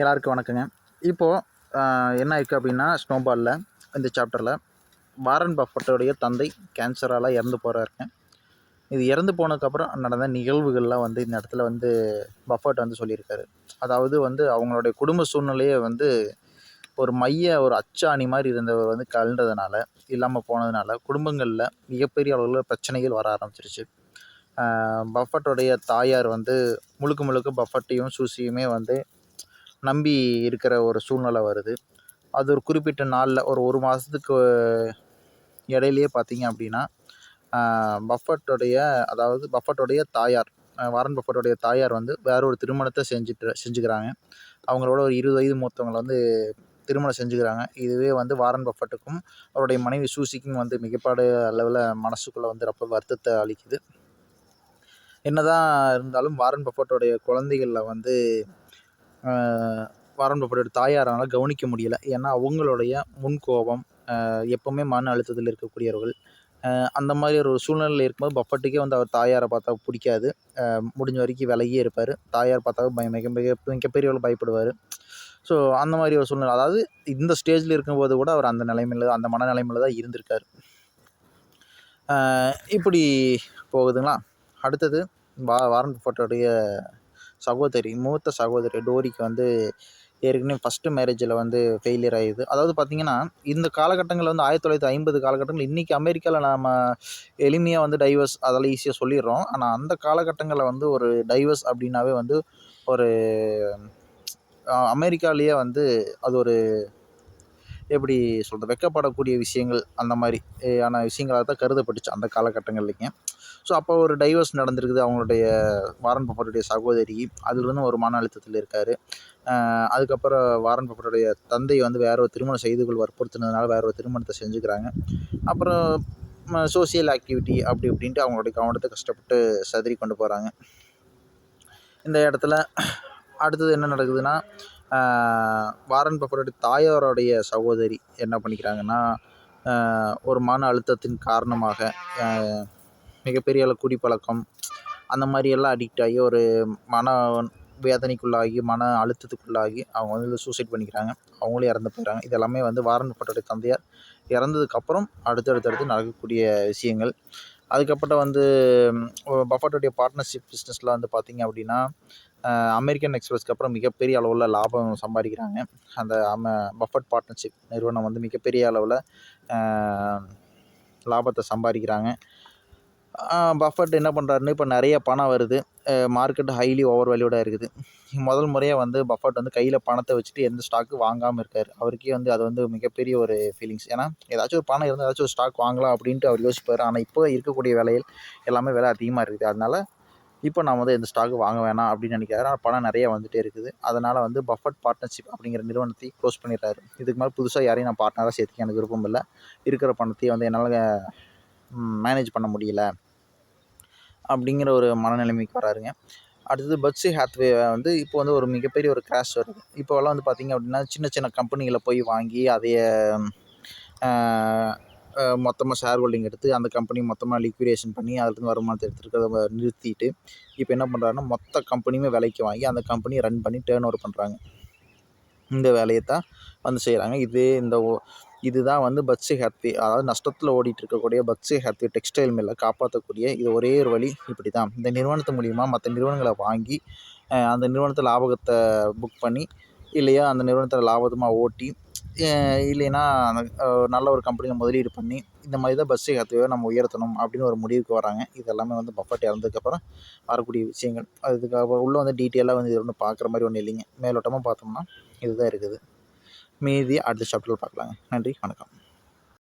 எல்லாருக்கும் வணக்கங்க. இப்போது என்ன இருக்குது அப்படின்னா ஸ்னோபாலில் இந்த சாப்டரில் வாரன் பஃபட்டோடைய தந்தை கேன்சரால் இறந்து போகிறாருங்க இது இறந்து போனதுக்கப்புறம் நடந்த நிகழ்வுகள்லாம் வந்து இந்த இடத்துல வந்து பஃபர்ட் வந்து சொல்லியிருக்காரு. அதாவது வந்து அவங்களுடைய குடும்ப சூழ்நிலையே வந்து ஒரு மைய ஒரு அச்சாணி மாதிரி இருந்தவர் வந்து கலண்டதுனால இல்லாமல் போனதுனால குடும்பங்களில் மிகப்பெரிய அளவில் பிரச்சனைகள் வர ஆரம்பிச்சிருச்சு. பஃபட்டோடைய தாயார் வந்து முழுக்க முழுக்க பஃபட்டையும் சூசியுமே வந்து நம்பி இருக்கிற ஒரு சூழ்நிலை வருது. அது ஒரு குறிப்பிட்ட நாளில் ஒரு ஒரு மாதத்துக்கு இடையிலேயே பார்த்தீங்க அப்படின்னா பஃபட்டோடைய அதாவது பஃபட்டோடைய தாயார் வாரன் பஃபட்டோடைய தாயார் வந்து வேற ஒரு திருமணத்தை செஞ்சுட்டு செஞ்சுக்கிறாங்க. அவங்களோட ஒரு இருபது வயது மூத்தவங்களை வந்து திருமணம் செஞ்சுக்கிறாங்க. இதுவே வந்து வாரன் பஃபட்டுக்கும் அவருடைய மனைவி சூசிக்கும் வந்து மிகப்பாடு அளவில் மனசுக்குள்ளே வந்து ரொம்ப வருத்தத்தை அளிக்குது. என்னதான் இருந்தாலும் வாரன் பஃபட்டோடைய குழந்தைகளில் வந்து வாரன் தாயாரால் கவனிக்க முடியலை. ஏன்னா அவங்களுடைய முன்கோபம் எப்போவுமே மன அழுத்தத்தில் இருக்கக்கூடியவர்கள். அந்த மாதிரி ஒரு சூழ்நிலையில் இருக்கும்போது பஃபட்டுக்கே வந்து அவர் தாயாரை பார்த்தா பிடிக்காது. முடிஞ்ச வரைக்கும் விலகியே இருப்பார். தாயார் பார்த்தா பய மிக மிக மிகப்பெரியவர்கள் பயப்படுவார். ஸோ அந்த மாதிரி ஒரு சூழ்நிலை. அதாவது இந்த ஸ்டேஜில் இருக்கும்போது கூட அவர் அந்த நிலைமையில் அந்த மனநிலைமையில் தான் இருந்திருக்கார். இப்படி போகுதுங்களா? அடுத்தது வா வாரன் பஃபட்டோடைய சகோதரி மூத்த சகோதரி டோரிக்கு வந்து ஏற்கனவே ஃபஸ்ட்டு மேரேஜில் வந்து ஃபெயிலியர் ஆகிடுது அதாவது பார்த்திங்கன்னா இந்த காலகட்டங்களில் வந்து ஆயிரத்தி தொள்ளாயிரத்தி ஐம்பது காலகட்டங்கள் இன்றைக்கி அமெரிக்காவில் நாம் எளிமையாக வந்து டைவர்ஸ் அதெல்லாம் ஈஸியாக சொல்லிடுறோம். ஆனால் அந்த காலகட்டங்களில் வந்து ஒரு டைவர்ஸ் அப்படின்னாவே வந்து ஒரு அமெரிக்காலேயே வந்து அது ஒரு எப்படி சொல்கிறது வெக்கப்படக்கூடிய விஷயங்கள் அந்த மாதிரி ஆன விஷயங்களாக தான் கருதப்பட்டுச்சு அந்த காலகட்டங்கள்லேங்க. ஸோ அப்போ ஒரு டைவர்ஸ் நடந்திருக்குது அவங்களுடைய வாரன் பப்பருடைய சகோதரி அதுலேருந்து ஒரு மன அழுத்தத்தில் இருக்கார். அதுக்கப்புறம் வாரன் பப்பருடைய தந்தை வந்து வேற ஒரு திருமணம் செய்து கொள் வற்புறுத்தினதுனால வேற ஒரு திருமணத்தை செஞ்சுக்கிறாங்க. அப்புறம் சோசியல் ஆக்டிவிட்டி அப்படி இப்படின்ட்டு அவங்களுடைய கவனத்தை கஷ்டப்பட்டு சதுரி கொண்டு போகிறாங்க இந்த இடத்துல அடுத்தது என்ன நடக்குதுன்னா வாரன் பஃபரோட தாயாரோடைய சகோதரி என்ன பண்ணிக்கிறாங்கன்னா ஒரு மன அழுத்தத்தின் காரணமாக மிகப்பெரிய அளவு குடிப்பழக்கம் அந்த மாதிரி எல்லாம் அடிக்ட் ஆகி ஒரு மன வேதனைக்குள்ளாகி மன அழுத்தத்துக்குள்ளாகி அவங்க வந்து சூசைட் பண்ணிக்கிறாங்க. அவங்களும் இறந்து போயிடுறாங்க இது எல்லாமே வந்து வாரன் பட்டோடைய தந்தையார் இறந்ததுக்கப்புறம் அடுத்தடுத்து அடுத்து நடக்கக்கூடிய விஷயங்கள். அதுக்கப்புறம் வந்து பஃபட்டோடைய பார்ட்னர்ஷிப் பிஸ்னஸில் வந்து பார்த்திங்க அப்படின்னா அமெரிக்கன் எக்ஸ்பிரஸ்க்கு அப்புறம் மிகப்பெரிய அளவில் லாபம் சம்பாதிக்கிறாங்க. அந்த அம பஃபட் பார்ட்னர்ஷிப் நிறுவனம் வந்து மிகப்பெரிய அளவில் லாபத்தை சம்பாதிக்கிறாங்க. பஃபட் என்ன பண்ணுறாருன்னு இப்போ நிறைய பணம் வருது. மார்க்கெட் ஹைலி ஓவர் வேல்யூடாக இருக்குது. முதல் முறையாக வந்து பஃபட் வந்து கையில் பணத்தை வச்சுட்டு எந்த ஸ்டாக்கு வாங்காமல் இருக்கார். அவருக்கே வந்து அது வந்து மிகப்பெரிய ஒரு ஃபீலிங்ஸ் ஏன்னா ஏதாச்சும் ஒரு பணம் இருந்தால் ஏதாச்சும் ஒரு ஸ்டாக் வாங்கலாம் அப்படின்ட்டு அவர் யோசிப்பார். ஆனால் இப்போ இருக்கக்கூடிய விலையில் எல்லாமே விலை அதிகமாக இருக்குது. அதனால் இப்போ நான் வந்து எந்த ஸ்டாக்கு வாங்க வேணாம் அப்படின்னு நினைக்கிறாரு ஆனால் பணம் நிறைய வந்துகிட்டே இருக்குது. அதனால் வந்து பஃபட் பார்ட்னர்ஷிப் அப்படிங்கிற நிறுவனத்தை க்ளோஸ் பண்ணிடுறாரு. இதுக்கு மேலே புதுசாக யாரையும் நான் பார்ட்னராக சேர்த்துக்க எனக்கு விருப்பம் இல்லை. இருக்கிற பணத்தையும் வந்து என்னால் மேனேஜ் பண்ண முடியல. அப்படிங்கிற ஒரு மனநிலைமைக்கு வராருங்க. அடுத்தது பட்ஸி ஹேத்வே வந்து இப்போ வந்து ஒரு மிகப்பெரிய ஒரு கிராஷ் வருது இப்போல்லாம் வந்து பார்த்திங்க அப்படின்னா சின்ன சின்ன கம்பெனிகளை போய் வாங்கி அதைய மொத்தமாக ஷேர் ஹோல்டிங் எடுத்து அந்த கம்பெனி மொத்தமாக லிக்விடேஷன் பண்ணி அதுலேருந்து வருமானத்தை எடுத்துருக்கிறத நிறுத்திட்டு இப்போ என்ன பண்ணுறாருன்னா மொத்த கம்பெனியுமே விலைக்கு வாங்கி அந்த கம்பெனியை ரன் பண்ணி டேர்ன் ஓவர் பண்ணுறாங்க இந்த வேலையை தான் வந்து செய்கிறாங்க இதே இந்த இதுதான் வந்து பட்ஸி ஹேத்தி. அதாவது நஷ்டத்தில் ஓடிட்டு இருக்கக்கூடிய பட்ஸி ஹேத்தி டெக்ஸ்டைல் மில்லை காப்பாற்றக்கூடிய இது ஒரே ஒரு வழி இப்படி தான் இந்த நிறுவனத்து மூலிமா மற்ற நிறுவனங்களை வாங்கி அந்த நிறுவனத்தை லாபகத்தை புக் பண்ணி இல்லையா அந்த நிறுவனத்தில் லாபகமாக ஓட்டி இல்லைன்னா நல்ல ஒரு கம்பெனியில் முதலீடு பண்ணி இந்த மாதிரி தான் பஸ் ஹேத்வேவை நம்ம உயர்த்தணும் அப்படின்னு ஒரு முடிவுக்கு வராங்க. இது எல்லாமே வந்து பஃபட் இறந்ததுக்கப்புறம் வரக்கூடிய விஷயங்கள். அதுக்கப்புறம் உள்ளே வந்து டீட்டெயிலாக வந்து இது ஒன்றும் பார்க்குற மாதிரி ஒன்றும் இல்லைங்க. மேலோட்டமாக பார்த்தோம்னா இதுதான் இருக்குது. மீதி அடுத்த சாப்டரில் பார்க்கலாங்க. நன்றி வணக்கம்.